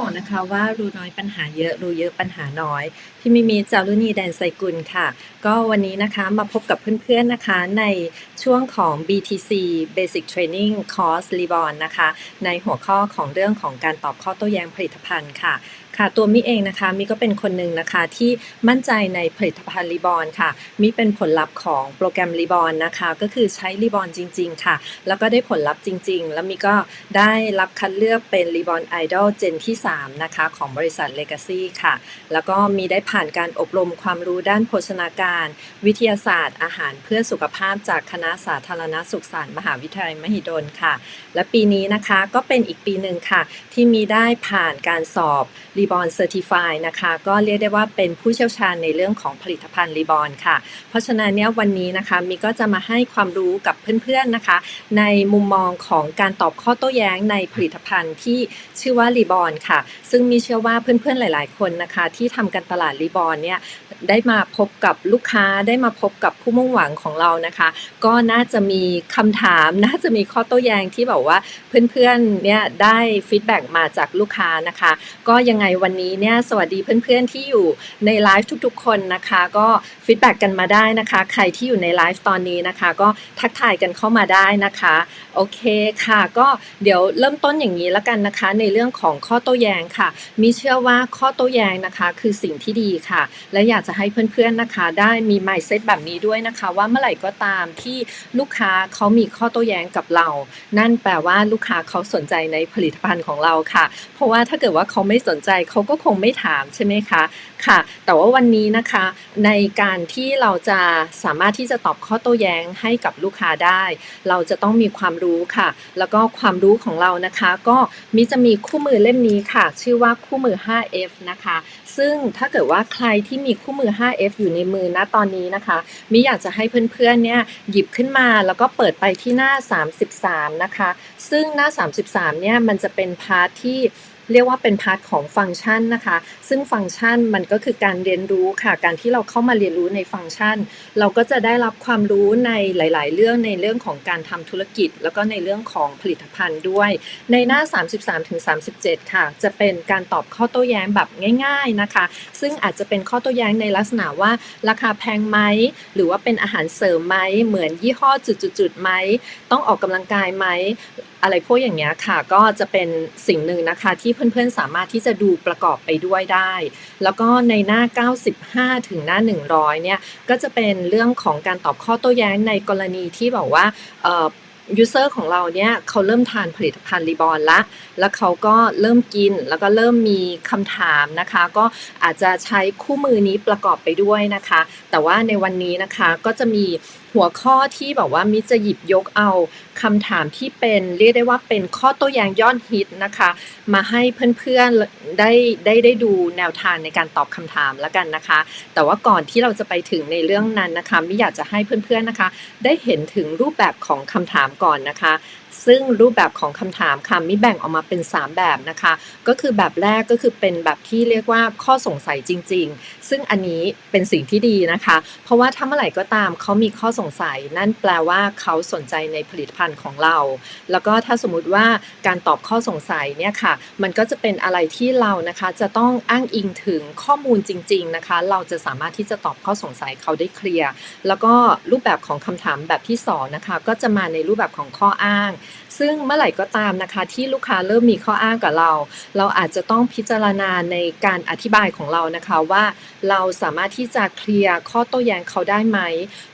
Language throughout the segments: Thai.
บอกนะคะว่ารู้น้อยปัญหาเยอะรู้เยอะปัญหาน้อย พี่มิมีจารุณีแดนไซกุลค่ะ ก็วันนี้นะคะมาพบกับเพื่อนๆนะคะในช่วงของ BTC Basic Training Course r e b o r n นะคะ ในหัวข้อของเรื่องของการตอบข้อโต้แย้งผลิตภัณฑ์ค่ะ ค่ะตัวมิเองนะคะมิก็เป็นคนหนึ่งนะคะที่มั่นใจในผลิตภัณฑ์รีบอนค่ะมิเป็นผลลัพธ์ของโปรแกรมรีบอนนะคะ ก็คือใช้รีบอนจริง ๆ ค่ะ แล้วก็ได้ผลลัพธ์จริง ๆ แล้วมิก็ได้รับคัดเลือกเป็นรีบอนไอดอลเจนที่ 3 นะคะ ของบริษัท Legacy ค่ะ แล้วก็มีได้ผ่านการอบรมความรู้ด้านโภชนาการ วิทยาศาสตร์ อาหารเพื่อสุขภาพจากคณะสาธารณสุขศาสตร์มหาวิทยาลัยมหิดลค่ะ และปีนี้นะคะก็เป็นอีกปีหนึ่งค่ะ ที่มีได้ผ่านการสอบรีบอนเซอร์ติฟายนะคะ ก็เรียกได้ว่าเป็นผู้เชี่ยวชาญในเรื่องของผลิตภัณฑ์รีบอนค่ะ เพราะฉะนั้นเนี่ยวันนี้นะคะมีก็จะมาให้ความรู้กับเพื่อนๆนะคะ ในมุมมองของการตอบข้อโต้แย้งในผลิตภัณฑ์ที่ชื่อว่ารีบอนค่ะ ซึ่งมีเชื่อว่าเพื่อนๆหลาย ๆ คนนะคะ ที่ทำการตลาดรีบอนเนี่ย ได้มาพบกับลูกค้าได้มาพบกับผู้มุ่งหวังของเรานะคะ ก็น่าจะมีคำถาม น่าจะมีข้อโต้แย้งที่แบบว่าเพื่อนๆเนี่ยได้ฟีดแบ็กมาจากลูกค้านะคะ ก็ยังไงวันนี้เนี่ยสวัสดีเพื่อนๆที่อยู่ในไลฟ์ทุกๆ คนนะคะ ก็ฟีดแบ็กกันมาได้นะคะ ใครที่อยู่ในไลฟ์ตอนนี้นะคะ ก็ทักทายกันเข้ามาได้นะคะโอเคค่ะ ก็เดี๋ยวเริ่มต้นอย่างนี้แล้วกันนะคะ ในเรื่องของข้อโต้แย้งค่ะ มีเชื่อว่าข้อโต้แย้งนะคะ คือสิ่งที่ดีค่ะ และอยากจะให้เพื่อนๆนะคะ ได้มี mindset แบบนี้ด้วยนะคะ ว่าเมื่อไหร่ก็ตามที่ลูกค้าเขามีข้อโต้แย้งกับเรา นั่นแปลว่าลูกค้าเขาสนใจในผลิตภัณฑ์ของเราค่ะ เพราะว่าถ้าเกิดว่าเขาไม่สนใจเขาก็คงไม่ถามใช่ไหมคะค่ะ แต่ว่าวันนี้นะคะในการที่เราจะสามารถที่จะตอบข้อโต้แย้งให้กับลูกค้าได้ เราจะต้องมีความรู้ค่ะ แล้วก็ความรู้ของเรานะคะ ก็มิจะมีคู่มือเล่มนี้ค่ะ ชื่อว่าคู่มือ 5F นะคะ ซึ่งถ้าเกิดว่าใครที่มีคู่มือมือ 5F อยู่ในมือนะตอนนี้นะคะมิอยากจะให้เพื่อนๆเนี่ยหยิบขึ้นมาแล้วก็เปิดไปที่หน้า 33 นะคะ ซึ่งหน้า 33 เนี่ยมันจะเป็นพาร์ทที่เรียกว่าเป็นพาร์ทของฟังก์ชันนะคะ ซึ่งฟังก์ชันมันก็คือการเรียนรู้ค่ะ การที่เราเข้ามาเรียนรู้ในฟังก์ชัน เราก็จะได้รับความรู้ในหลาย ๆ เรื่องในเรื่องของการทำธุรกิจ แล้วก็ในเรื่องของผลิตภัณฑ์ด้วย ในหน้า 33-37 ค่ะ จะเป็นการตอบข้อโต้แย้งแบบง่าย ๆนะคะ ซึ่งอาจจะเป็นข้อโต้แย้งในลักษณะว่าราคาแพงไหมหรือว่าเป็นอาหารเสริมไหมเหมือนยี่ห้อจุดๆๆไหมต้องออกกำลังกายไหมอะไรพวกอย่างเงี้ยค่ะ ก็จะเป็นสิ่งหนึ่งนะคะที่เพื่อนๆสามารถที่จะดูประกอบไปด้วยได้แล้วก็ในหน้า 95 ถึงหน้า 100 เนี่ย ก็จะเป็นเรื่องของการตอบข้อโต้แย้งในกรณีที่แบบว่าเอ่อยูเซอร์ของเราเนี่ยเขาเริ่มทานผลิตภัณฑ์รีบอนละ แล้วเขาก็เริ่มกิน แล้วก็เริ่มมีคำถามนะคะ ก็อาจจะใช้คู่มือนี้ประกอบไปด้วยนะคะ แต่ว่าในวันนี้นะคะก็จะมี หัวข้อที่แบบว่ามิจะหยิบยกเอาคำถามที่เป็นเรียกได้ว่าเป็นข้อโต้แย้งยอดฮิตนะคะ มาให้เพื่อนๆได้ได้ได้ดูแนวทางในการตอบคำถามแล้วกันนะคะ แต่ว่าก่อนที่เราจะไปถึงในเรื่องนั้นนะคะมิอยากจะให้เพื่อนๆนะคะ ได้เห็นถึงรูปแบบของคำถามก่อนนะคะ ซึ่งรูปแบบของคำถามค่ะมิแบ่งออกมาเป็น 3 แบบนะคะ ก็คือแบบแรกก็คือเป็นแบบที่เรียกว่าข้อสงสัยจริง ๆ ซึ่งอันนี้เป็นสิ่งที่ดีนะคะ เพราะว่าถ้าเมื่อไหร่ก็ตามเขามีข้อสงสัย นั่นแปลว่าเขาสนใจในผลิตภัณฑ์ของเรา แล้วก็ถ้าสมมุติว่าการตอบข้อสงสัยเนี่ยค่ะ มันก็จะเป็นอะไรที่เรานะคะ จะต้องอ้างอิงถึงข้อมูลจริง ๆนะคะ เราจะสามารถที่จะตอบข้อสงสัยเขาได้เคลียร์แล้วก็รูปแบบของคำถามแบบที่สองนะคะก็จะมาในรูปแบบของข้ออ้างซึ่งเมื่อไหร่ก็ตามนะคะที่ลูกค้าเริ่มมีข้ออ้างกับเรา เราอาจจะต้องพิจารณาในการอธิบายของเรานะคะว่า เราสามารถที่จะเคลียร์ข้อโต้แย้งเขาได้ไหม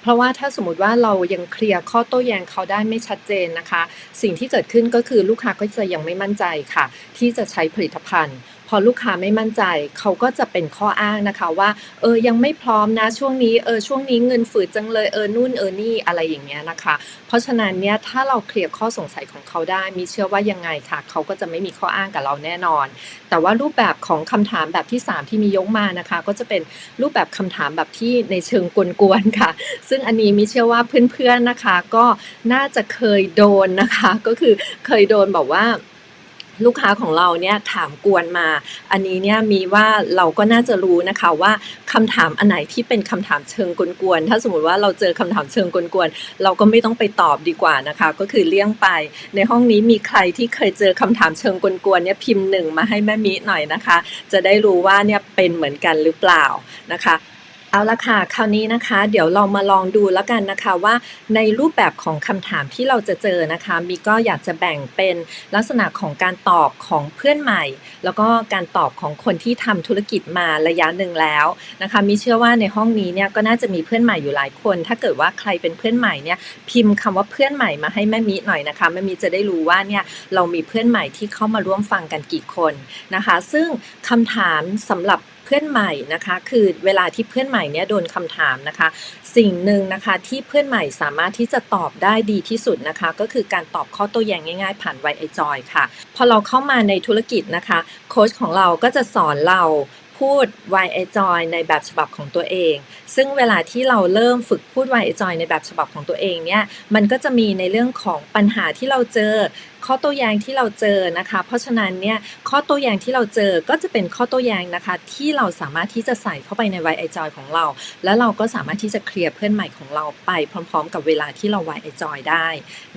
เพราะว่าถ้าสมมติว่าเรายังเคลียร์ข้อโต้แย้งเขาได้ไม่ชัดเจนนะคะ สิ่งที่เกิดขึ้นก็คือลูกค้าก็จะยังไม่มั่นใจค่ะ ที่จะใช้ผลิตภัณฑ์ พอลูกค้าไม่มั่นใจเขาก็จะเป็นข้ออ้างนะคะว่า เออยังไม่พร้อมนะช่วงนี้เออช่วงนี้เงินฝืดจังเลยเออนู่นเออนี่อะไรอย่างเงี้ยนะคะ เพราะฉะนั้นเนี่ยถ้าเราเคลียร์ข้อสงสัยของเขาได้ มีเชื่อว่ายังไงค่ะ เขาก็จะไม่มีข้ออ้างกับเราแน่นอน แต่ว่ารูปแบบของคำถามแบบที่ 3 ที่มียกมานะคะ ก็จะเป็นรูปแบบคำถามแบบที่ในเชิงกวนๆค่ะ ซึ่งอันนี้มีเชื่อว่าเพื่อนๆนะคะ ก็น่าจะเคยโดนนะคะ ก็คือเคยโดนแบบว่า ลูกค้าของเราเนี่ยถามกวนมา อันนี้เนี่ยมีว่าเราก็น่าจะรู้นะคะว่าคำถามอันไหนที่เป็นคำถามเชิงกวนๆถ้าสมมติว่าเราเจอคำถามเชิงกวนๆเราก็ไม่ต้องไปตอบดีกว่านะคะ ก็คือเลี่ยงไป ในห้องนี้มีใครที่เคยเจอคำถามเชิงกวนๆเนี่ยพิมพ์หนึ่งมาให้แม่มิหน่อยนะคะ จะได้รู้ว่าเนี่ยเป็นเหมือนกันหรือเปล่านะคะ เอาละค่ะ คราวนี้นะคะ เดี๋ยวเรามาลองดูแล้วกันนะคะว่าในรูปแบบของคำถามที่เราจะเจอนะคะ มีก็อยากจะแบ่งเป็นลักษณะของการตอบของเพื่อนใหม่ แล้วก็การตอบของคนที่ทำธุรกิจมาระยะหนึ่งแล้วนะคะ มีเชื่อว่าในห้องนี้เนี่ยก็น่าจะมีเพื่อนใหม่อยู่หลายคน ถ้าเกิดว่าใครเป็นเพื่อนใหม่เนี่ยพิมพ์คำว่าเพื่อนใหม่มาให้แม่มิหน่อยนะคะแม่มิจะได้รู้ว่าเนี่ยเรามีเพื่อนใหม่ที่เข้ามาร่วมฟังกันกี่คนนะคะ ซึ่งคำถามสำหรับ เพื่อนใหม่นะคะ คือเวลาที่เพื่อนใหม่เนี่ยโดนคำถามนะคะ สิ่งหนึ่งนะคะที่เพื่อนใหม่สามารถที่จะตอบได้ดีที่สุดนะคะ ก็คือการตอบข้อโต้แย้งง่ายๆ ผ่านไวไอจอยค่ะ พอเราเข้ามาในธุรกิจนะคะโค้ชของเราก็จะสอนเราพูด why I join ในแบบฉบับของตัวเองซึ่งเวลาที่เราเริ่มฝึกพูด why I join ในแบบฉบับของตัวเองเนี่ย มันก็จะมีในเรื่องของปัญหาที่เราเจอ ข้อโต้แย้งที่เราเจอนะคะ เพราะฉะนั้นเนี่ยข้อโต้แย้งที่เราเจอก็จะเป็นข้อโต้แย้งนะคะ ที่เราสามารถที่จะใส่เข้าไปใน why I join ของเรา แล้วเราก็สามารถที่จะเคลียร์เพื่อนใหม่ของเราไปพร้อม ๆ กับเวลาที่เรา why I join ได้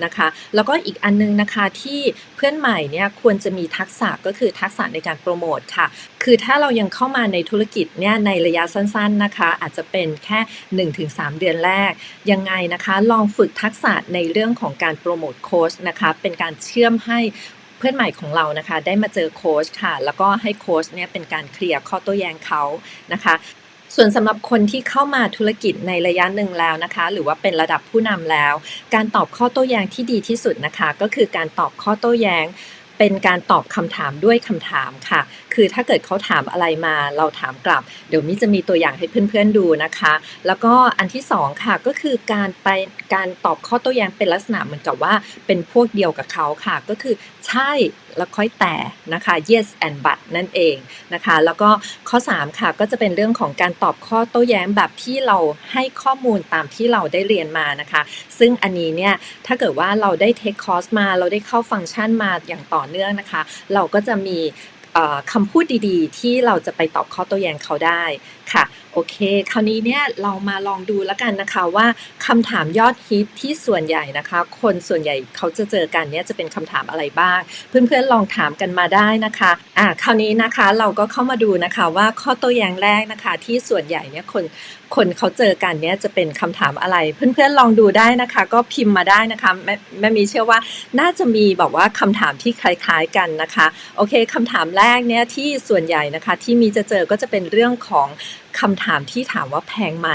นะคะ แล้วก็อีกอันนึงนะคะที่เพื่อนใหม่เนี่ยควรจะมีทักษะก็คือทักษะในการโปรโมทค่ะ คือถ้าเรายังเข้ามาในธุรกิจเนี่ยในระยะสั้น ๆนะคะ อาจจะเป็นแค่ 1-3 เดือนแรก ยังไงนะคะ ลองฝึกทักษะในเรื่องของการโปรโมทโค้ชนะคะ เป็นการเชื่อมให้เพื่อนใหม่ของเรานะคะ ได้มาเจอโค้ชค่ะ แล้วก็ให้โค้ชเนี่ยเป็นการเคลียร์ข้อโต้แย้งเขานะคะส่วนสำหรับคนที่เข้ามาธุรกิจในระยะหนึ่งแล้วนะคะ หรือว่าเป็นระดับผู้นำแล้ว การตอบข้อโต้แย้งที่ดีที่สุดนะคะ ก็คือการตอบข้อโต้แย้ง เป็นการตอบคำถามด้วยคำถามค่ะคือถ้าเกิดเขาถามอะไรมาเราถามกลับ เดี๋ยวมิจะมีตัวอย่างให้เพื่อนๆดูนะคะ แล้วก็อันที่สองค่ะก็คือการไปการตอบข้อโต้แย้งเป็นลักษณะเหมือนกับว่าเป็นพวกเดียวกับเขาค่ะ ก็คือใช่แล้วค่อยแต่นะคะ yes and but นั่นเองนะคะ แล้วก็ข้อ 3 ค่ะ ก็จะเป็นเรื่องของการตอบข้อโต้แย้งแบบที่เราให้ข้อมูลตามที่เราได้เรียนมานะคะ ซึ่งอันนี้เนี่ย ถ้าเกิดว่าเราได้เทคคอร์สมา เราได้เข้าฟังก์ชันมาอย่างต่อเนื่องนะคะ เราก็จะมี คำพูดดีๆ ที่เราจะไปตอบข้อโต้แย้งเขาได้ค่ะโอเค คราวนี้เนี่ยเรามาลองดูแล้วกันนะคะว่าคำถามยอดฮิตที่ส่วนใหญ่นะคะ คนส่วนใหญ่เขาจะเจอกันเนี่ยจะเป็นคำถามอะไรบ้าง เพื่อนๆลองถามกันมาได้นะคะอ่าคราวนี้นะคะเราก็เข้ามาดูนะคะว่าข้อโต้แย้งแรกนะคะที่ส่วนใหญ่เนี่ยคนคนเขาเจอกันเนี่ยจะเป็นคำถามอะไร เพื่อนๆลองดูได้นะคะ ก็พิมพ์มาได้นะคะแม่แม่มีเชื่อว่าน่าจะมีแบบว่าคำถามที่คล้ายๆกันนะคะโอเคคำถามแรกเนี่ยที่ส่วนใหญ่นะคะที่มีจะเจอก็จะเป็นเรื่องของคำถามที่ถามว่าแพงไหม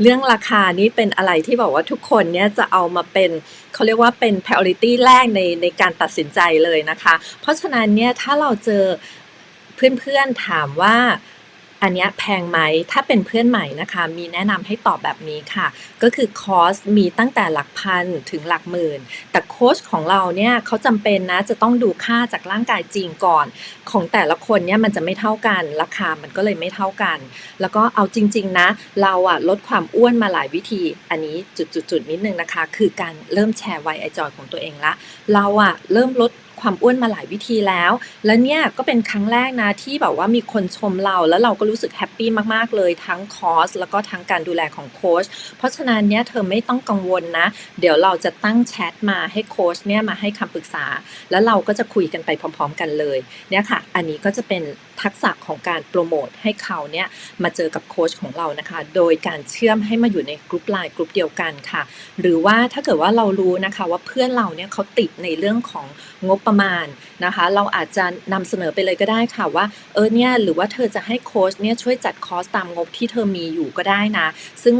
เรื่องราคานี้เป็นอะไรที่บอกว่าทุกคนเนี่ยจะเอามาเป็นเขาเรียกว่าเป็น priority แรกในในการตัดสินใจเลยนะคะ เพราะฉะนั้นเนี่ยถ้าเราเจอเพื่อนๆถามว่า อันนี้แพงไหม ถ้าเป็นเพื่อนใหม่นะคะ มีแนะนำให้ตอบแบบนี้ค่ะ ก็คือคอสมีตั้งแต่หลักพันถึงหลักหมื่น แต่โค้ชของเราเนี่ยเขาจำเป็นนะจะต้องดูค่าจากร่างกายจริงก่อน ของแต่ละคนเนี่ยมันจะไม่เท่ากัน ราคามันก็เลยไม่เท่ากัน แล้วก็เอาจริง ๆ นะ เราอะลดความอ้วนมาหลายวิธี อันนี้จุดๆๆนิดนึงนะคะ คือการเริ่มแชร์ไวไอจอยของตัวเองละ เราอะเริ่มลด ความอ้วนมาหลายวิธีแล้ว แล้วเนี่ยก็เป็นครั้งแรกนะที่แบบว่ามีคนชมเรา แล้วเราก็รู้สึกแฮปปี้มากๆเลยทั้งคอร์สแล้วก็ทั้งการดูแลของโค้ชเพราะฉะนั้นเนี่ยเธอไม่ต้องกังวลนะ เดี๋ยวเราจะตั้งแชทมาให้โค้ชเนี่ยมาให้คำปรึกษา แล้วเราก็จะคุยกันไปพร้อม ๆ กันเลยเนี่ยค่ะ อันนี้ก็จะเป็น ทักษะของการโปรโมทให้เขาเนี่ยมาเจอกับโค้ชของเรานะคะ โดยการเชื่อมให้มาอยู่ในกลุ่มไลน์กลุ่มเดียวกันค่ะ หรือว่าถ้าเกิดว่าเรารู้นะคะว่าเพื่อนเราเนี่ยเขาติดในเรื่องของงบประมาณนะคะ เราอาจจะนำเสนอไปเลยก็ได้ค่ะว่าเออเนี่ยหรือว่าเธอจะให้โค้ชเนี่ยช่วยจัดคอร์สตามงบที่เธอมีอยู่ก็ได้นะ ซึ่ง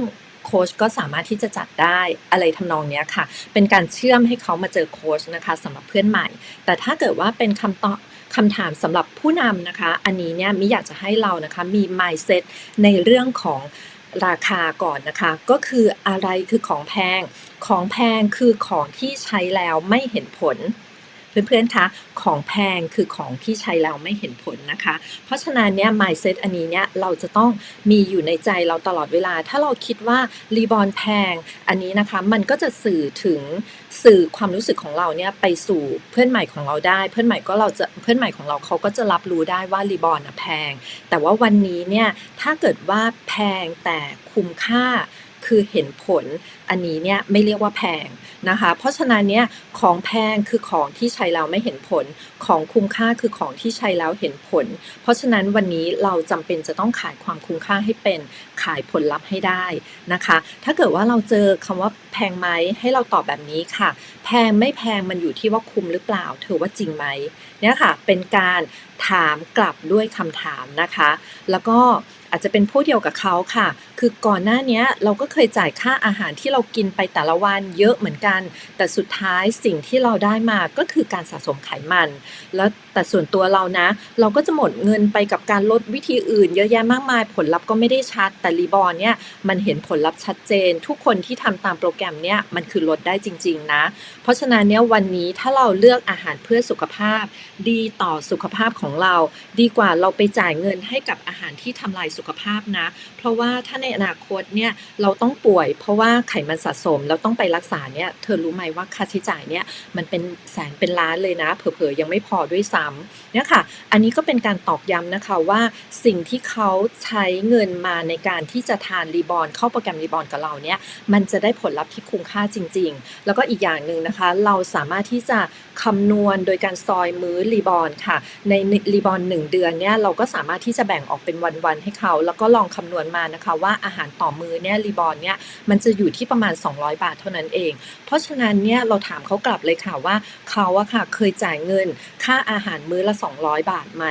โค้ชก็สามารถที่จะจัดได้อะไรทำนองเนี้ยค่ะ เป็นการเชื่อมให้เขามาเจอโค้ชนะคะสำหรับเพื่อนใหม่ แต่ถ้าเกิดว่าเป็นคำตอบ คำถามสำหรับผู้นำนะคะ อันนี้เนี่ยมิอยากจะให้เรานะคะมี mindset ในเรื่องของราคาก่อนนะคะ ก็คืออะไรคือของแพง ของแพงคือของที่ใช้แล้วไม่เห็นผล เพื่อนๆคะของแพงคือของที่ใช้แล้วไม่เห็นผลนะคะ เพราะฉะนั้นเนี่ย mindset อันนี้เนี่ยเราจะต้องมีอยู่ในใจเราตลอดเวลา ถ้าเราคิดว่ารีบอนแพงอันนี้นะคะมันก็จะสื่อถึงสื่อความรู้สึกของเราเนี่ยไปสู่เพื่อนใหม่ของเราได้ เพื่อนใหม่ก็เราจะเพื่อนใหม่ของเราเขาก็จะรับรู้ได้ว่ารีบอนะแพง แต่ว่าวันนี้เนี่ยถ้าเกิดว่าแพงแต่คุ้มค่าคือเห็นผลอันนี้เนี่ยไม่เรียกว่าแพง นะคะ เพราะฉะนั้นเนี่ยของแพงคือของที่ใช้แล้วไม่เห็นผล ของคุ้มค่าคือของที่ใช้แล้วเห็นผล เพราะฉะนั้นวันนี้เราจำเป็นจะต้องขายความคุ้มค่าให้เป็นขายผลลัพธ์ให้ได้นะคะ ถ้าเกิดว่าเราเจอคำว่าแพงไหมให้เราตอบแบบนี้ค่ะ แพงไม่แพงมันอยู่ที่ว่าคุ้มหรือเปล่าเธอว่าจริงไหมเนี่ยค่ะเป็นการถามกลับด้วยคำถามนะคะ แล้วก็อาจจะเป็นผู้เดียวกับเขาค่ะ คือก่อนหน้านี้เราก็เคยจ่ายค่าอาหารที่เรากินไปแต่ละวันเยอะเหมือนกัน แต่สุดท้ายสิ่งที่เราได้มาก็คือการสะสมไขมัน แล้วแต่ส่วนตัวเรานะ เราก็จะหมดเงินไปกับการลดวิธีอื่น เยอะแยะมากมาย ผลลัพธ์ก็ไม่ได้ชัด แต่รีบอร์เนี่ยมันเห็นผลลัพธ์ชัดเจน ทุกคนที่ทำตามโปรแกรมเนี่ยมันคือลดได้จริง ๆ นะ เพราะฉะนั้นเนี่ยวันนี้ถ้าเราเลือกอาหารเพื่อสุขภาพ ดีต่อสุขภาพของเรา ดีกว่าเราไปจ่ายเงินให้กับอาหารที่ทำลายสุขภาพนะ เพราะว่าถ้าในอนาคตเนี่ยเราต้องป่วย เพราะว่าไขมันสะสมแล้วต้องไปรักษาเนี่ยเธอรู้ไหมว่าค่าใช้จ่ายเนี่ยมันเป็นแสนเป็นล้านเลยนะ เผลอๆยังไม่พอด้วยซ้ำเนี่ยค่ะ อันนี้ก็เป็นการตอกย้ำนะคะว่าสิ่งที่เขาใช้เงินมาในการที่จะทานรีบอนเข้าโปรแกรมรีบอนกับเราเนี่ยมันจะได้ผลลัพธ์ที่คุ้มค่าจริง ๆ แล้วก็อีกอย่างหนึ่งนะคะ เราสามารถที่จะคำนวณโดยการซอยมื้อรีบอนค่ะ ในรีบอนหนึ่งเดือนเนี่ยเราก็สามารถที่จะแบ่งออกเป็นวันๆให้เขา แล้วก็ลองคำนวณมานะคะว่าอาหารต่อมือเนี่ยรีบอร์นเนี่ยมันจะอยู่ที่ประมาณ 200 บาทเท่านั้นเอง เพราะฉะนั้นเนี่ยเราถามเขากลับเลยค่ะว่าเขาอะค่ะเคยจ่ายเงิน ค่าอาหารมื้อละ 200 บาทไหม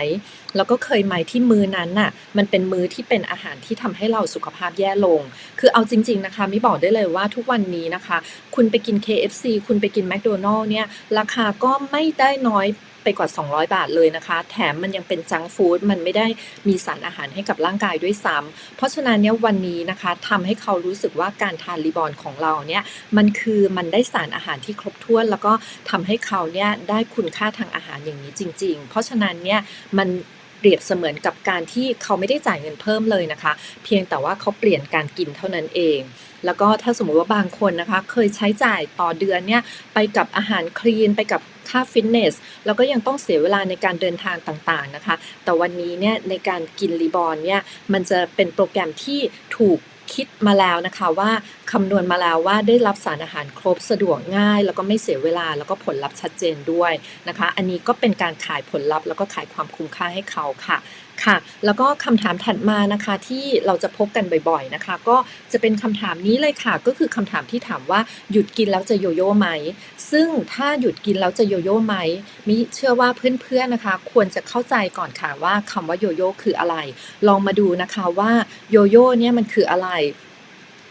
แล้วก็เคยไหมที่มื้อนั้นน่ะมันเป็นมื้อที่เป็นอาหารที่ทำให้เราสุขภาพแย่ลง คือเอาจริง ๆนะคะมิบอกได้เลยว่าทุกวันนี้นะคะ คุณไปกิน KFC คุณไปกินแมคโดนัลล์เนี่ยราคาก็ไม่ได้น้อย ไปกว่า 200 บาทเลยนะคะ แถมมันยังเป็นจังฟู้ดมันไม่ได้มีสารอาหารให้กับร่างกายด้วยซ้ำเพราะฉะนั้นเนี่ยวันนี้นะคะทำให้เขารู้สึกว่าการทานรีบอนของเราเนี่ยมันคือมันได้สารอาหารที่ครบถ้วน แล้วก็ทำให้เขาเนี่ยได้คุณค่าทางอาหารอย่างนี้จริง ๆ เพราะฉะนั้นเนี่ยมัน เปรียบเสมือนกับการที่เขาไม่ได้จ่ายเงินเพิ่มเลยนะคะ เพียงแต่ว่าเขาเปลี่ยนการกินเท่านั้นเอง แล้วก็ถ้าสมมุติว่าบางคนนะคะ เคยใช้จ่ายต่อเดือนเนี่ยไปกับอาหารคลีนไปกับค่าฟิตเนสแล้วก็ยังต้องเสียเวลาในการเดินทางต่างๆนะคะ แต่วันนี้เนี่ยในการกินรีบอร์นเนี่ยมันจะเป็นโปรแกรมที่ถูก คิดมาแล้วนะคะว่าคำนวณมาแล้วว่าได้รับสารอาหารครบสะดวกง่าย แล้วก็ไม่เสียเวลาแล้วก็ผลลัพธ์ชัดเจนด้วยนะคะ อันนี้ก็เป็นการขายผลลัพธ์แล้วก็ขายความคุ้มค่าให้เขาค่ะ ค่ะ แล้วก็คำถามถัดมานะคะที่เราจะพบกันบ่อยๆนะคะ ก็จะเป็นคำถามนี้เลยค่ะ ก็คือคำถามที่ถามว่าหยุดกินแล้วจะโยโย่ไหม ซึ่งถ้าหยุดกินแล้วจะโยโย่ไหมมิเชื่อว่าเพื่อนๆนะคะ ควรจะเข้าใจก่อนค่ะว่าคำว่าโยโย่คืออะไร ลองมาดูนะคะว่าโยโย่เนี่ยมันคืออะไร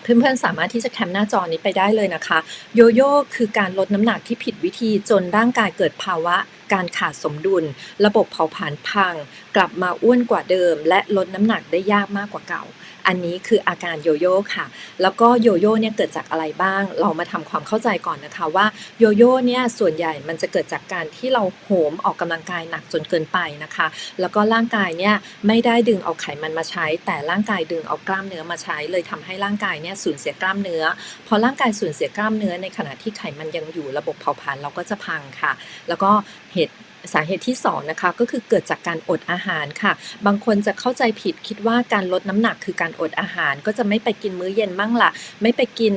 เพื่อนๆ สามารถที่จะแคมหน้าจอนี้ไปได้เลยนะคะ โยโย่คือการลดน้ำหนักที่ผิดวิธีจนร่างกายเกิดภาวะ การขาดสมดุล ระบบเผาผลาญพัง กลับมาอ้วนกว่าเดิม และลดน้ำหนักได้ยากมากกว่าเก่า อันนี้คืออาการโยโย่ค่ะ แล้วก็โยโย่เนี่ยเกิดจากอะไรบ้าง เรามาทำความเข้าใจก่อนนะคะว่าโยโย่เนี่ยส่วนใหญ่มันจะเกิดจากการที่เราโหมออกกำลังกายหนักจนเกินไปนะคะ แล้วก็ร่างกายเนี่ยไม่ได้ดึงเอาไขมันมาใช้ แต่ร่างกายดึงเอากล้ามเนื้อมาใช้ เลยทำให้ร่างกายเนี่ยสูญเสียกล้ามเนื้อ พอร่างกายสูญเสียกล้ามเนื้อในขณะที่ไขมันยังอยู่ระบบเผาผลาญเราก็จะพังค่ะ แล้วก็เหตุ สาเหตุที่2นะคะก็คือเกิดจากการอดอาหารค่ะ บางคนจะเข้าใจผิดคิดว่าการลดน้ำหนักคือการอดอาหาร ก็จะไม่ไปกินมื้อเย็นมั่งละไม่ไปกิน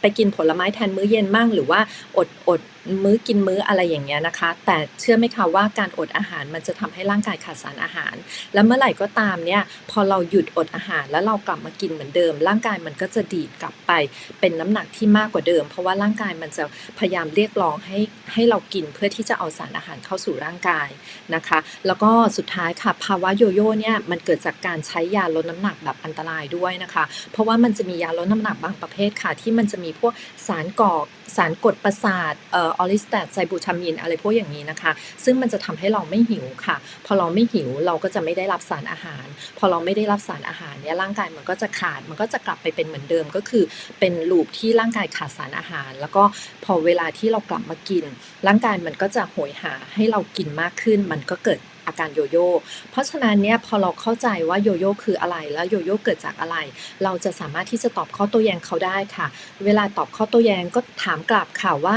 ไปกินผลไม้แทนมื้อเย็นมั่งหรือว่าอดอดมื้อกินมื้ออะไรอย่างเงี้ยนะคะ แต่เชื่อไหมคะว่าการอดอาหารมันจะทำให้ร่างกายขาดสารอาหาร แล้วเมื่อไหร่ก็ตามเนี่ยพอเราหยุดอดอาหาร แล้วเรากลับมากินเหมือนเดิม ร่างกายมันก็จะดีดกลับไป เป็นน้ำหนักที่มากกว่าเดิม เพราะว่าร่างกายมันจะพยายามเรียกร้องให้ให้เรากินเพื่อที่จะเอาสารอาหารเข้าสู่ร่างกายนะคะ แล้วก็สุดท้ายค่ะภาวะโยโย่เนี่ยมันเกิดจากการใช้ยาลดน้ำหนักแบบอันตรายด้วยนะคะ เพราะว่ามันจะมียาลดน้ำหนักบางประเภทค่ะ ที่มันจะมีพวกสารก่อสารกดประสาทเอ่อออริสแตตไซบูทามีนอะไรพวกอย่างนี้นะคะ ซึ่งมันจะทำให้เราไม่หิวค่ะ พอเราไม่หิวเราก็จะไม่ได้รับสารอาหาร พอเราไม่ได้รับสารอาหารเนี่ยร่างกายมันก็จะขาดมันก็จะกลับไปเป็นเหมือนเดิมก็คือเป็นลูปที่ร่างกายขาดสารอาหาร แล้วก็พอเวลาที่เรากลับมากิน ร่างกายมันก็จะโหยหาให้เรากินมากขึ้น มันก็เกิดอาการโยโย่ เพราะฉะนั้นเนี่ยพอเราเข้าใจว่าโยโย่คืออะไร แล้วโยโย่เกิดจากอะไร เราจะสามารถที่จะตอบข้อโต้แย้งเขาได้ค่ะ เวลาตอบข้อโต้แย้งก็ถามกลับค่ะว่า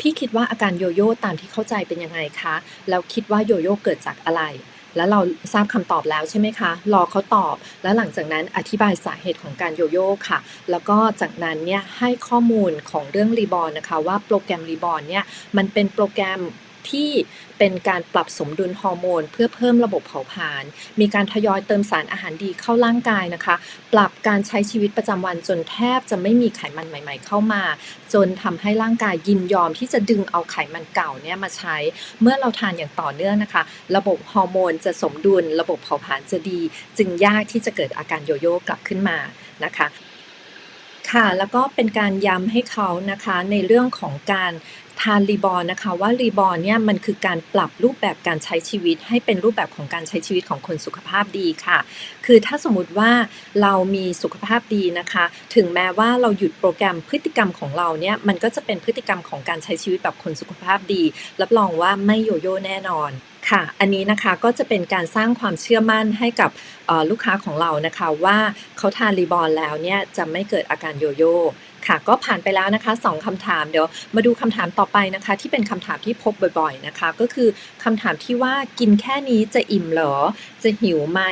พี่คิดว่าอาการโยโย่ตามที่เข้าใจเป็นยังไงคะ แล้วคิดว่าโยโย่เกิดจากอะไร แล้วเราทราบคำตอบแล้วใช่ไหมคะ รอเขาตอบ แล้วหลังจากนั้นอธิบายสาเหตุของการโยโย่ค่ะ แล้วก็จากนั้นเนี่ยให้ข้อมูลของเรื่องรีบอลนะคะว่าโปรแกรมรีบอลเนี่ยมันเป็นโปรแกรม ที่เป็นการปรับสมดุลฮอร์โมน เพื่อเพิ่มระบบเผาผลาญ มีการทยอยเติมสารอาหารดีเข้าร่างกายนะคะ ปรับการใช้ชีวิตประจำวันจนแทบจะไม่มีไขมันใหม่ ๆ เข้ามา จนทำให้ร่างกายยินยอมที่จะดึงเอาไขมันเก่าเนี่ยมาใช้ เมื่อเราทานอย่างต่อเนื่องนะคะ ระบบฮอร์โมนจะสมดุล ระบบเผาผลาญจะดี จึงยากที่จะเกิดอาการโยโย่กลับขึ้นมานะคะค่ะแล้วก็เป็นการย้ำให้เขานะคะในเรื่องของการ ทานรีบอ r นะคะว่ารีบอ r เนี่ยมันคือการปรับรูปแบบการใช้ชีวิต ให้เป็นรูปแบบของการใช้ชีวิตของคนสุขภาพดีค่ะ คือถ้าสมมติว่าเรามีสุขภาพดีนะคะ ถึงแม้ว่าเราหยุดโปรแกรมพฤติกรรมของเราเนี่ยมันก็จะเป็นพฤติกรรมของการใช้ชีวิตแบบคนสุขภาพดี รับรองว่าไม่โยโย่แน่นอนค่ะ อันนี้นะคะก็จะเป็นการสร้างความเชื่อมั่นให้กับลูกค้าของเรานะคะว่าเขาทานรีบอ r แล้วเนี่ยจะไม่เกิดอาการโยโย่ ค่ะก็ผ่านไปแล้วนะคะสองคำถามเดี๋ยวมาดูคำถามต่อไปนะคะ ที่เป็นคำถามที่พบบ่อยๆนะคะ ก็คือคำถามที่ว่ากินแค่นี้จะอิ่มเหรอ จะหิวไหม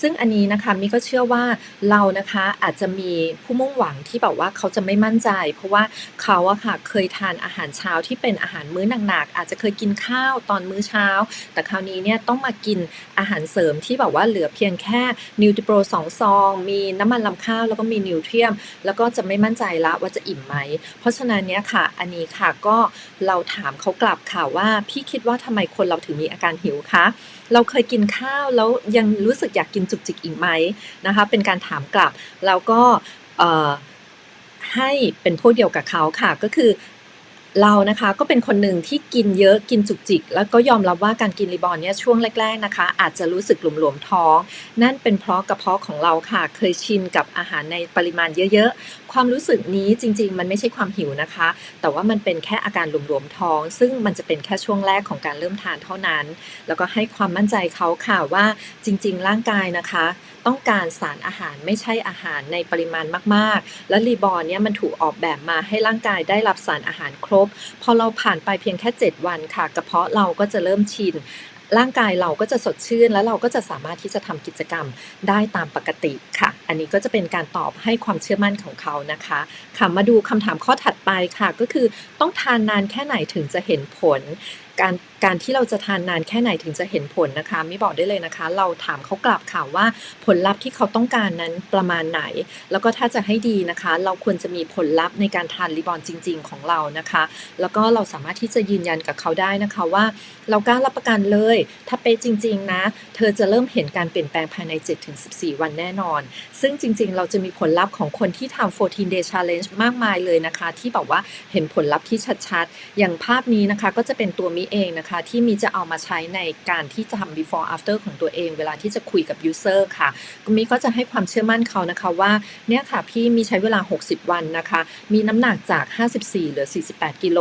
ซึ่งอันนี้นะคะมิก็เชื่อว่าเรานะคะอาจจะมีผู้มุ่งหวังที่แบบว่าเขาจะไม่มั่นใจ เพราะว่าเขาอะค่ะเคยทานอาหารเช้าที่เป็นอาหารมื้อหนักๆอาจจะเคยกินข้าวตอนมื้อเช้า แต่คราวนี้เนี่ยต้องมากินอาหารเสริมที่แบบว่าเหลือเพียงแค่นิวทริโปรสองซอง มีน้ำมันลำข้าวแล้วก็มีนิวเทรียม แล้วก็จะไม่มั่นใจละว่าจะอิ่มไหม เพราะฉะนั้นเนี่ยค่ะ อันนี้ค่ะก็เราถามเขากลับค่ะว่าพี่คิดว่าทำไมคนเราถึงมีอาการหิวคะ เราเคยกินข้าวแล้วยังรู้สึกอยากกินจุกจิกอีกไหมนะคะ เป็นการถามกลับแล้วก็ให้เป็นพวกเดียวกับเขาค่ะก็คือเรานะคะก็เป็นคนหนึ่งที่กินเยอะกินจุกจิก แล้วก็ยอมรับว่าการกินรีบอ r เนี่ยช่วงแรก ๆนะคะ อาจจะรู้สึกหลวมๆท้อง นั่นเป็นเพราะกระเพาะของเราค่ะ เคยชินกับอาหารในปริมาณเยอะๆ ความรู้สึกนี้จริง ๆ มันไม่ใช่ความหิวนะคะ แต่ว่ามันเป็นแค่อาการหลวมๆท้อง ซึ่งมันจะเป็นแค่ช่วงแรกของการเริ่มทานเท่านั้น แล้วก็ให้ความมั่นใจเขาค่ะว่าจริง ๆ ร่างกายนะคะ ต้องการสารอาหารไม่ใช่อาหารในปริมาณมากๆ และรีบอ r เนี่ยมันถูกออกแบบมาให้ร่างกายได้รับสารอาหารครบ พอเราผ่านไปเพียงแค่ 7 วันค่ะ กระเพาะเราก็จะเริ่มชิน ร่างกายเราก็จะสดชื่น แล้วเราก็จะสามารถที่จะทำกิจกรรมได้ตามปกติค่ะ อันนี้ก็จะเป็นการตอบให้ความเชื่อมั่นของเขานะคะค่ะมาดูคำถามข้อถัดไปค่ะ ก็คือต้องทานนานแค่ไหนถึงจะเห็นผล การ การที่เราจะทานนานแค่ไหนถึงจะเห็นผลนะคะมิบอกได้เลยนะคะ เราถามเขากลับค่ะว่าผลลัพธ์ที่เขาต้องการนั้นประมาณไหน แล้วก็ถ้าจะให้ดีนะคะ เราควรจะมีผลลัพธ์ในการทานรีบอ r จริง ๆ ของเรานะคะ แล้วก็เราสามารถที่จะยืนยันกับเขาได้นะคะว่า เรากล้ารับประกันเลย ถ้าเป๊ะจริง ๆ นะ เธอจะเริ่มเห็นการเปลี่ยนแปลงภายใน 7-14 วันแน่นอน ซึ่งจริง ๆ เราจะมีผลลัพธ์ของคนที่ทำ14 day challenge มากมายเลยนะคะ ที่แบบว่าเห็นผลลัพธ์ที่ชัดๆ อย่างภาพนี้นะคะก็จะเป็นตัวมิเองนะคะที่มิจะเอามาใช้ในการที่จะทำ before after ของตัวเอง เวลาที่จะคุยกับ user ค่ะมิก็จะให้ความเชื่อมั่นเขานะคะว่าเนี่ยค่ะพี่มีใช้เวลา 60 วันนะคะ มีน้ำหนักจาก 54 เหลือ 48 กิโล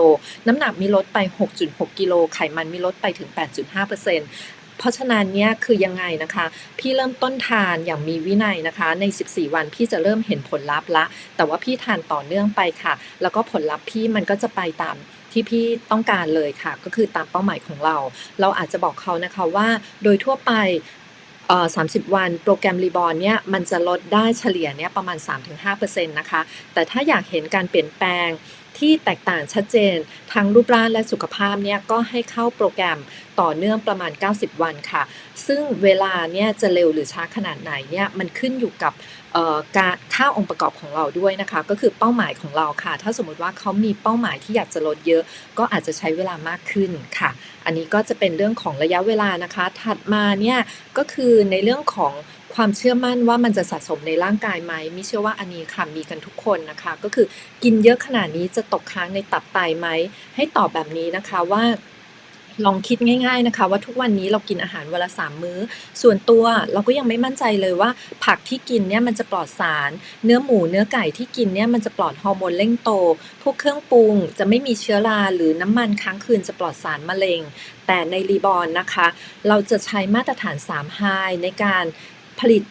น้ำหนักมีลดไป 6.6 กิโล ไขมันมีลดไปถึง 8.5%เพราะฉะนั้นเนี่ยคือยังไงนะคะ พี่เริ่มต้นทานอย่างมีวินัยนะคะ ใน 14 วันพี่จะเริ่มเห็นผลลัพธ์ละ แต่ว่าพี่ทานต่อเนื่องไปค่ะ แล้วก็ผลลัพธ์พี่มันก็จะไปตาม ที่พี่ต้องการเลยค่ะ ก็คือตามเป้าหมายของเรา เราอาจจะบอกเขานะคะว่าโดยทั่วไปเอ่อ30วันโปรแกรมรีบอลเนี่ยมันจะลดได้เฉลี่ยเนี่ยประมาณ 3-5%นะคะ แต่ถ้าอยากเห็นการเปลี่ยนแปลง ที่แตกต่างชัดเจน ทั้งรูปร่างและสุขภาพเนี่ยก็ให้เข้าโปรแกรมต่อเนื่องประมาณ 90 วันค่ะ ซึ่งเวลาเนี่ยจะเร็วหรือช้าขนาดไหนเนี่ยมันขึ้นอยู่กับการค่าองค์ประกอบของเราด้วยนะคะ ก็คือเป้าหมายของเราค่ะ ถ้าสมมุติว่าเขามีเป้าหมายที่อยากจะลดเยอะ ก็อาจจะใช้เวลามากขึ้นค่ะ อันนี้ก็จะเป็นเรื่องของระยะเวลานะคะ ถัดมาเนี่ยก็คือในเรื่องของ ความเชื่อมั่นว่ามันจะสะสมในร่างกายไหมมิเชื่อว่าอันนี้ค่ะมีกันทุกคนนะคะ ก็คือกินเยอะขนาดนี้จะตกค้างในตับไตไหมให้ตอบแบบนี้นะคะว่าลองคิดง่ายๆนะคะ ว่าทุกวันนี้เรากินอาหารวันละสามมื้อ ส่วนตัวเราก็ยังไม่มั่นใจเลยว่า ผักที่กินเนี่ยมันจะปลอดสาร เนื้อหมูเนื้อไก่ที่กินเนี่ยมันจะปลอดฮอร์โมนเร่งโต พวกเครื่องปรุงจะไม่มีเชื้อราหรือน้ำมันค้างคืนจะปลอดสารมะเร็ง แต่ในรีบอนนะคะ เราจะใช้มาตรฐาน3 High ในการ ผลิต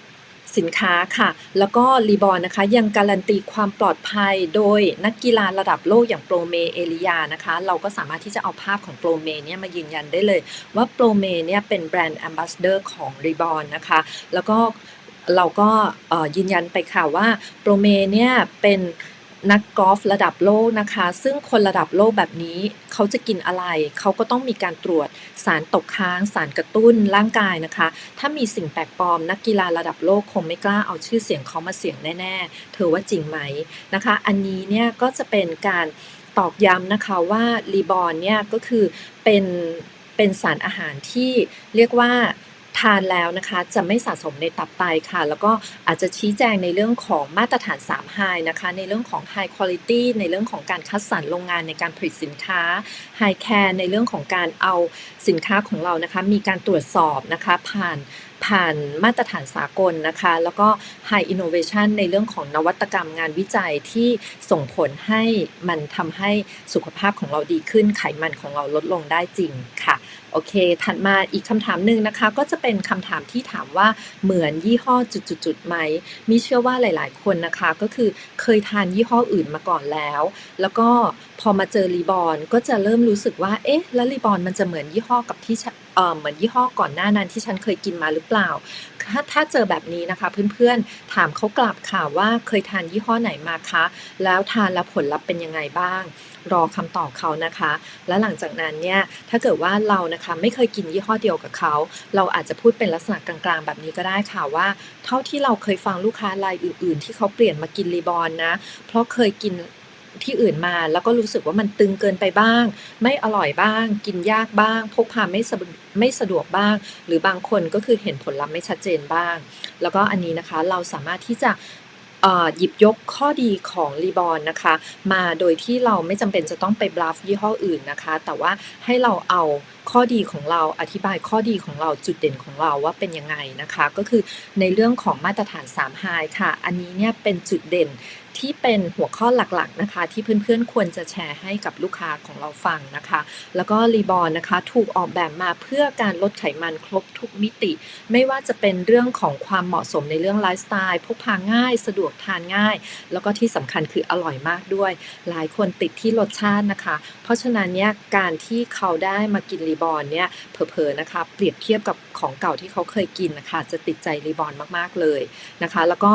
สินค้าค่ะ แล้วก็รีบอนนะคะ ยังการันตีความปลอดภัยโดยนักกีฬาระดับโลกอย่างโปรเมเอลิยานะคะ เราก็สามารถที่จะเอาภาพของโปรเมเนี่ยมายืนยันได้เลย ว่าโปรเมเนี่ยเป็นแบรนด์แอมบาสเดอร์ของรีบอนนะคะ แล้วก็เราก็ยืนยันไปค่ะว่าโปรเมเนี่ยเป็น นักกอล์ฟระดับโลกนะคะ ซึ่งคนระดับโลกแบบนี้เขาจะกินอะไร เขาก็ต้องมีการตรวจสารตกค้าง สารกระตุ้นร่างกายนะคะ ถ้ามีสิ่งแปลกปลอม นักกีฬาระดับโลกคงไม่กล้าเอาชื่อเสียงเขามาเสี่ยงแน่ๆ เธอว่าจริงไหมนะคะ อันนี้เนี่ยก็จะเป็นการตอกย้ำนะคะว่ารีบอนเนี่ยก็คือเป็นเป็นสารอาหารที่เรียกว่า ทานแล้วนะคะจะไม่สะสมในตับไตค่ะ แล้วก็อาจจะชี้แจงในเรื่องของมาตรฐาน3 High นะคะในเรื่องของ High Quality ในเรื่องของการคัดสรรโรงงานในการผลิตสินค้า High Care ในเรื่องของการเอาสินค้าของเรานะคะมีการตรวจสอบนะคะผ่านผ่านมาตรฐานสากลนะคะ แล้วก็ High Innovation ในเรื่องของนวัตกรรมงานวิจัยที่ส่งผลให้มันทำให้สุขภาพของเราดีขึ้น ไขมันของเราลดลงได้จริงค่ะ โอเค ถัดมาอีกคำถามหนึ่งนะคะ ก็จะเป็นคำถามที่ถามว่าเหมือนยี่ห้อจุดๆไหมมีเชื่อว่าหลาย ๆ คนนะคะ ก็คือเคยทานยี่ห้ออื่นมาก่อนแล้ว แล้วก็พอมาเจอรีบอนก็จะเริ่มรู้สึกว่า เอ๊ะ แล้วรีบอนมันจะเหมือนยี่ห้อกับที่เอ่อเหมือนยี่ห้อก่อนหน้านั้นที่ฉันเคยกินมาหรือเปล่า ถ้าถ้าเจอแบบนี้นะคะ เพื่อนๆ ถามเขากลับค่ะว่าเคยทานยี่ห้อไหนมาคะ แล้วทานแล้วผลลัพธ์เป็นยังไงบ้าง รอคำตอบเขานะคะ และหลังจากนั้นเนี่ย ถ้าเกิดว่าเรานะคะไม่เคยกินยี่ห้อเดียวกับเขา เราอาจจะพูดเป็นลักษณะกลางๆ แบบนี้ก็ได้ค่ะว่า เท่าที่เราเคยฟังลูกค้ารายอื่น ๆ ที่เขาเปลี่ยนมากินรีบอนนะ เพราะเคยกิน ที่อื่นมา แล้วก็รู้สึกว่ามันตึงเกินไปบ้าง ไม่อร่อยบ้าง กินยากบ้าง พกพาไม่สะดวกไม่สะดวกบ้าง หรือบางคนก็คือเห็นผลลัพธ์ไม่ชัดเจนบ้าง แล้วก็อันนี้นะคะเราสามารถที่จะหยิบยกข้อดีของรีบอนนะคะ มาโดยที่เราไม่จำเป็นจะต้องไปบลัฟยี่ห้ออื่นนะคะ แต่ว่าให้เราเอา ข้อดีของเราอธิบายข้อดีของเราจุดเด่นของเราว่าเป็นยังไงนะคะ ก็คือในเรื่องของมาตรฐาน3 High ค่ะ อันนี้เนี่ยเป็นจุดเด่นที่เป็นหัวข้อหลักๆนะคะ ที่เพื่อนๆควรจะแชร์ให้กับลูกค้าของเราฟังนะคะ แล้วก็รีบอนนะคะ ถูกออกแบบมาเพื่อการลดไขมันครบทุกมิติ ไม่ว่าจะเป็นเรื่องของความเหมาะสมในเรื่องไลฟ์สไตล์พกพาง่าย สะดวกทานง่าย แล้วก็ที่สำคัญคืออร่อยมากด้วย หลายคนติดที่รสชาตินะคะ เพราะฉะนั้นเนี่ยการที่เขาได้มากินรีบอร์นเนี่ยเผลอๆนะคะเปรียบเทียบกับของเก่าที่เขาเคยกินนะคะจะติดใจรีบอร์นมากๆเลยนะคะ แล้วก็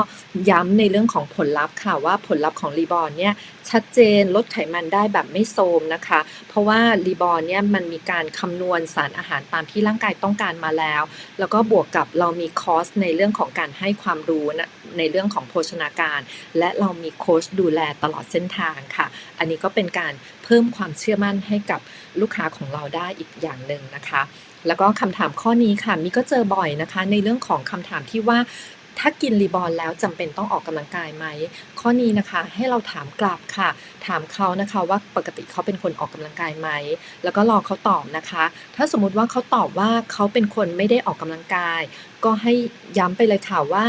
ย้ำในเรื่องของผลลัพธ์ค่ะว่าผลลัพธ์ของรีบอร์นเนี่ยชัดเจนลดไขมันได้แบบไม่โทมนะคะ เพราะว่ารีบอร์นเนี่ยมันมีการคำนวณสารอาหารตามที่ร่างกายต้องการมาแล้ว แล้วก็บวกกับเรามีคอสในเรื่องของการให้ความรู้นะในเรื่องของโภชนาการ และเรามีโค้ชดูแลตลอดเส้นทางค่ะ อันนี้ก็เป็นการเพิ่มความเชื่อมั่นให้กับลูกค้าของเราได้อีกอย่างหนึ่งนะคะ แล้วก็คำถามข้อนี้ค่ะมิก็เจอบ่อยนะคะ ในเรื่องของคำถามที่ว่าถ้ากินรีบอร์นแล้วจำเป็นต้องออกกำลังกายไหม ข้อนี้นะคะให้เราถามกลับค่ะ ถามเขานะคะว่าปกติเขาเป็นคนออกกำลังกายไหม แล้วก็รอเขาตอบนะคะ ถ้าสมมุติว่าเขาตอบว่าเขาเป็นคนไม่ได้ออกกำลังกาย ก็ให้ย้ำไปเลยค่ะว่า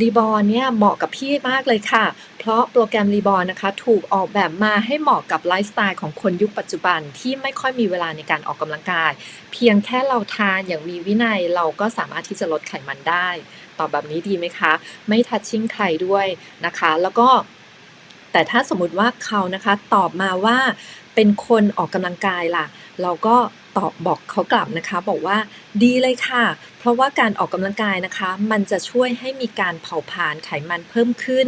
รีบอร์เนี่ยเหมาะกับพี่มากเลยค่ะ เพราะโปรแกรมรีบอร์นะคะ ถูกออกแบบมาให้เหมาะกับไลฟ์สไตล์ของคนยุคปัจจุบันที่ไม่ค่อยมีเวลาในการออกกำลังกาย เพียงแค่เราทานอย่างมีวินัยเราก็สามารถที่จะลดไขมันได้ ตอบแบบนี้ดีไหมคะ ไม่ทัชชิ่งใครด้วยนะคะ แล้วก็แต่ถ้าสมมุติว่าเขานะคะตอบมาว่าเป็นคนออกกำลังกายล่ะเราก็ตอบบอกเขากลับนะคะ บอกว่าดีเลยค่ะ เพราะว่าการออกกำลังกายนะคะ มันจะช่วยให้มีการเผาผลาญไขมันเพิ่มขึ้น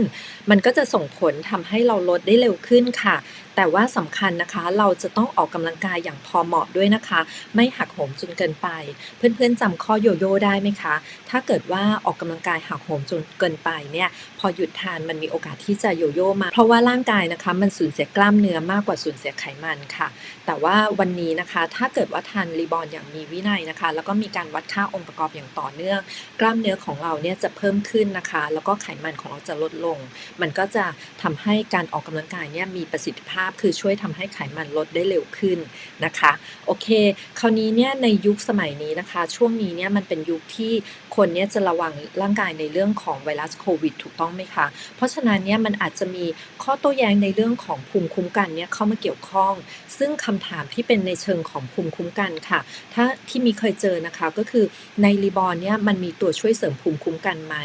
มันก็จะส่งผลทำให้เราลดได้เร็วขึ้นค่ะ แต่ว่าสำคัญนะคะ เราจะต้องออกกำลังกายอย่างพอเหมาะด้วยนะคะ ไม่หักโหมจนเกินไป เพื่อนๆจำข้อโยโย่ได้ไหมคะ ถ้าเกิดว่าออกกำลังกายหักโหมจนเกินไปเนี่ย พอหยุดทานมันมีโอกาสที่จะโยโย่มา เพราะว่าร่างกายนะคะ มันสูญเสียกล้ามเนื้อมากกว่าสูญเสียไขมันค่ะ แต่ว่าวันนี้นะคะ ถ้าเกิดว่าทานรีบอนอย่างมีวินัยนะคะ แล้วก็มีการวัดค่าองค์ประกอบอย่างต่อเนื่อง กล้ามเนื้อของเราเนี่ยจะเพิ่มขึ้นนะคะ แล้วก็ไขมันของเราจะลดลง มันก็จะทำให้การออกกำลังกายเนี่ยมีประสิทธิภาพ คือช่วยทำให้ไขมันลดได้เร็วขึ้นนะคะ โอเค คราวนี้เนี่ยในยุคสมัยนี้นะคะ ช่วงนี้เนี่ยมันเป็นยุคที่คนเนี่ยจะระวังร่างกายในเรื่องของไวรัสโควิดถูกต้องไหมคะ เพราะฉะนั้นเนี่ยมันอาจจะมีข้อโต้แย้งในเรื่องของภูมิคุ้มกันเนี่ยเข้ามาเกี่ยวข้อง ซึ่งคำถามที่เป็นในเชิงของภูมิคุ้มกันค่ะ ถ้าที่มีเคยเจอนะคะก็คือในรีบอนเนี่ยมันมีตัวช่วยเสริมภูมิคุ้มกันไหม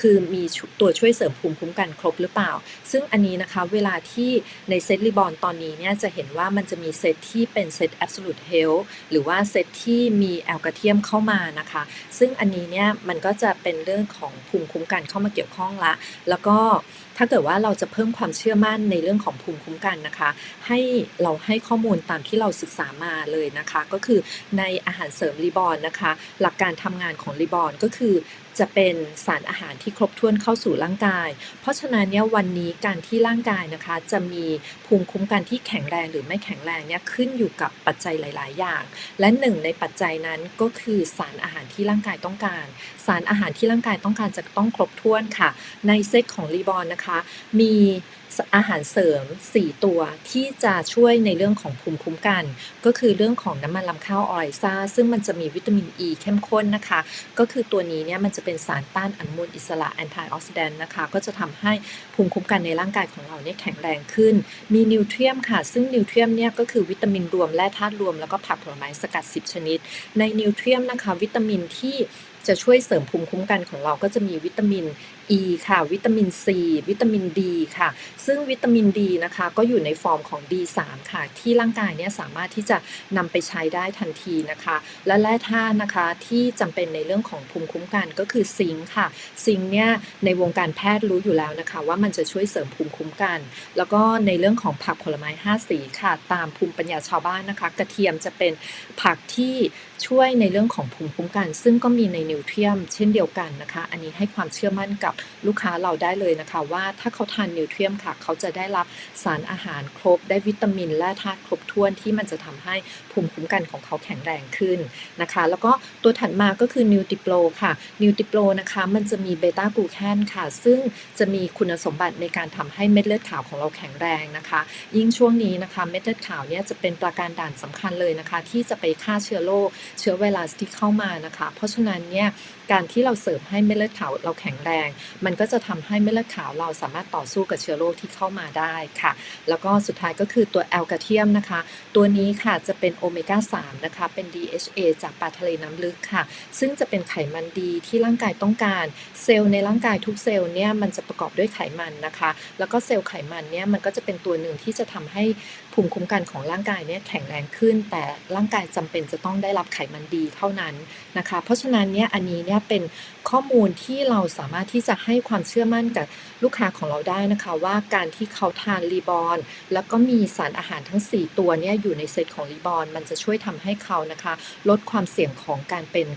คือมีตัวช่วยเสริมภูมิคุ้มกันครบหรือเปล่า ซึ่งอันนี้นะคะเวลาที่ในเซตรีบอนตอนนี้เนี่ยจะเห็นว่ามันจะมีเซตที่เป็นเซต absolute health หรือว่าเซตที่มีแอลกาเทียมเข้ามานะคะ ซึ่งอันนี้เนี่ยมันก็จะเป็นเรื่องของภูมิคุ้มกันเข้ามาเกี่ยวข้องละ แล้วก็ถ้าเกิดว่าเราจะเพิ่มความเชื่อมั่นในเรื่องของภูมิคุ้มกันนะคะ ให้เราให้ข้อมูลตามที่เราศึกษามาเลยนะคะ ก็คือในอาหารเสริมรีบอนนะคะ หลักการทำงานของรีบอนก็คือ จะเป็นสารอาหารที่ครบถ้วนเข้าสู่ร่างกาย เพราะฉะนั้นเนี่ยวันนี้การที่ร่างกายนะคะ จะมีภูมิคุ้มกันที่แข็งแรงหรือไม่แข็งแรงเนี่ยขึ้นอยู่กับปัจจัยหลาย ๆ อย่าง และหนึ่งในปัจจัยนั้นก็คือสารอาหารที่ร่างกายต้องการ สารอาหารที่ร่างกายต้องการจะต้องครบถ้วนค่ะ ในเซตของรีบอนนะคะ มี อาหารเสริม 4 ตัวที่จะช่วยในเรื่องของภูมิคุ้มกัน ก็คือเรื่องของน้ำมันลำข้าวออยซ่า ซึ่งมันจะมีวิตามินอ e ีเข้มข้นนะคะ ก็คือตัวนี้เนี่ยมันจะเป็นสารต้านอนุมูลอิสระแอนตี้ออกซิแดนต์นะคะ ก็จะทำให้ภูมิคุ้มกันในร่างกายของเราเนี่ยแข็งแรงขึ้น มีนิวเทรียมค่ะ ซึ่งนิวเทรียมเนี่ยก็คือวิตามินรวมแร่ธาตุรวมแล้วก็ผักผลไม้สกัด 10 ชนิด ในนิวเทรียมนะคะ วิตามินที่จะช่วยเสริมภูมิคุ้มกันของเราก็จะมีวิตามิน E ค่ะ วิตามิน C วิตามิน D ค่ะซึ่งวิตามิน D นะคะก็อยู่ในฟอร์มของ D3 ค่ะ ที่ร่างกายเนี่ยสามารถที่จะนำไปใช้ได้ทันทีนะคะ และแร่ธาตุนะคะที่จำเป็นในเรื่องของภูมิคุ้มกันก็คือซิงค์ค่ะ ซิงค์เนี่ยในวงการแพทย์รู้อยู่แล้วนะคะ ว่ามันจะช่วยเสริมภูมิคุ้มกัน แล้วก็ในเรื่องของผักผลไม้ 5 สีค่ะ ตามภูมิปัญญาชาวบ้านนะคะ กระเทียมจะเป็นผักที่ช่วยในเรื่องของภูมิคุ้มกัน ซึ่งก็มีในนิวเทรียม เช่นเดียวกันนะคะ อันนี้ให้ความเชื่อมั่นกับลูกค้าเราได้เลยนะคะ ว่าถ้าเขาทานนิวเทรียมค่ะเขาจะได้รับสารอาหารครบ ได้วิตามินและธาตุครบถ้วนที่มันจะทำให้ภูมิคุ้มกันของเขาแข็งแรงขึ้นนะคะ แล้วก็ตัวถัดมาก็คือนิวติโปรค่ะนิวติโปรนะคะมันจะมีเบต้ากลูแคนค่ะ ซึ่งจะมีคุณสมบัติในการทำให้เม็ดเลือดขาวของเราแข็งแรงนะคะ ยิ่งช่วงนี้นะคะเม็ดเลือดขาวเนี่ยจะเป็นประการด่านสำคัญเลยนะคะ ที่จะไปฆ่าเชื้อโรคเชื้อไวรัสที่เข้ามานะคะ เพราะฉะนั้นเนี่ยการที่เราเสริมให้เม็ดเลือดขาวเราแข็งแรง มันก็จะทำให้เม็ดเลือดขาวเราสามารถต่อสู้กับเชื้อโรคที่เข้ามาได้ค่ะ แล้วก็สุดท้ายก็คือตัวแอลกาเทียมนะคะ ตัวนี้ค่ะจะเป็นโอเมก้า3นะคะ เป็น DHA จากปลาทะเลน้ำลึกค่ะ ซึ่งจะเป็นไขมันดีที่ร่างกายต้องการ เซลล์ในร่างกายทุกเซลล์เนี่ยมันจะประกอบด้วยไขมันนะคะ แล้วก็เซลล์ไขมันเนี่ยมันก็จะเป็นตัวหนึ่งที่จะทำให้ภูมิคุ้มกันของร่างกายเนี่ยแข็งแรงขึ้น แต่ร่างกายจำเป็นจะต้องได้รับไขมันดีเท่านั้น นะคะ เพราะฉะนั้นเนี่ยอันนี้เนี่ยเป็นข้อมูลที่เราสามารถที่จะให้ความเชื่อมั่นกับลูกค้าของเราได้นะคะว่าการที่เขาทานรีบอนแล้วก็มีสารอาหารทั้ง 4 ตัวเนี่ยอยู่ในเซตของรีบอนมันจะช่วยทำให้เขานะคะ ลดความเสี่ยงของการเป็น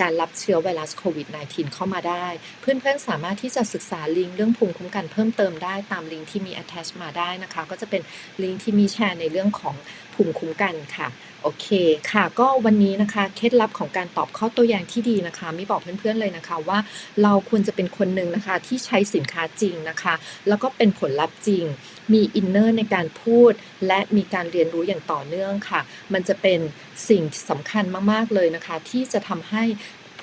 การรับเชื้อไวรัสโควิด -19 เข้ามาได้ เพื่อนๆ สามารถที่จะศึกษาลิงก์เรื่องภูมิคุ้มกันเพิ่มเติมได้ตามลิงก์ที่มี attach มาได้นะคะ ก็จะเป็นลิงก์ที่มีแชร์ในเรื่องของภูมิคุ้มกันค่ะ โอเคค่ะ ก็วันนี้นะคะเคล็ดลับของการตอบข้อตัวอย่างที่ดีนะคะมิบอกเพื่อนๆเลยนะคะว่าเราควรจะเป็นคนหนึ่งนะคะที่ใช้สินค้าจริงนะคะ แล้วก็เป็นผลลัพธ์จริง มีอินเนอร์ในการพูด และมีการเรียนรู้อย่างต่อเนื่องค่ะ มันจะเป็นสิ่งสำคัญมากๆเลยนะคะ ที่จะทำให้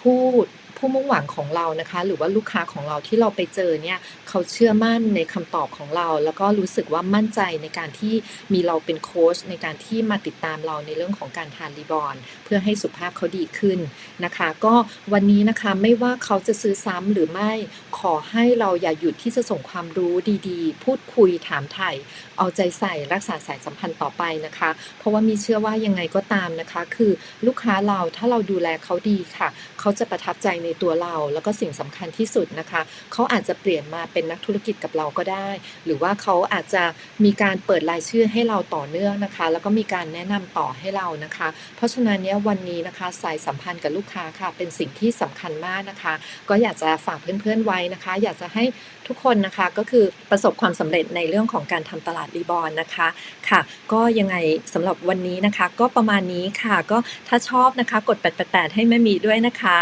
พูด ผู้มุ่งหวังของเรานะคะ หรือว่าลูกค้าของเราที่เราไปเจอเนี่ยเขาเชื่อมั่นในคำตอบของเรา แล้วก็รู้สึกว่ามั่นใจในการที่มีเราเป็นโค้ชในการที่มาติดตามเราในเรื่องของการทานรีบอนเพื่อให้สุขภาพเขาดีขึ้นนะคะ ก็วันนี้นะคะไม่ว่าเขาจะซื้อซ้ำหรือไม่ขอให้เราอย่าหยุดที่จะส่งความรู้ดีๆ พูดคุยถามไถ่เอาใจใส่รักษาสายสัมพันธ์ต่อไปนะคะ เพราะว่ามีเชื่อว่ายังไงก็ตามนะคะ คือลูกค้าเราถ้าเราดูแลเขาดีค่ะ เขาจะประทับใจในในตัวเรา แล้วก็สิ่งสำคัญที่สุดนะคะเขาอาจจะเปลี่ยนมาเป็นนักธุรกิจกับเราก็ได้ หรือว่าเขาอาจจะมีการเปิดรายชื่อให้เราต่อเนื่องนะคะ แล้วก็มีการแนะนำต่อให้เรานะคะ เพราะฉะนั้นเนี่ยวันนี้นะคะสายสัมพันธ์กับลูกค้าค่ะ เป็นสิ่งที่สำคัญมากนะคะ ก็อยากจะฝากเพื่อนๆไว้นะคะ อยากจะให้ทุกคนนะคะก็คือประสบความสำเร็จในเรื่องของการทำตลาดรีบอร์นนะคะค่ะ ก็ยังไงสำหรับวันนี้นะคะ ก็ประมาณนี้ค่ะ ก็ถ้าชอบนะคะ กด 888 ให้แม่มีด้วยนะคะ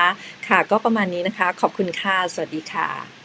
ค่ะ ก็ประมาณนี้นะคะ ขอบคุณค่ะ สวัสดีค่ะ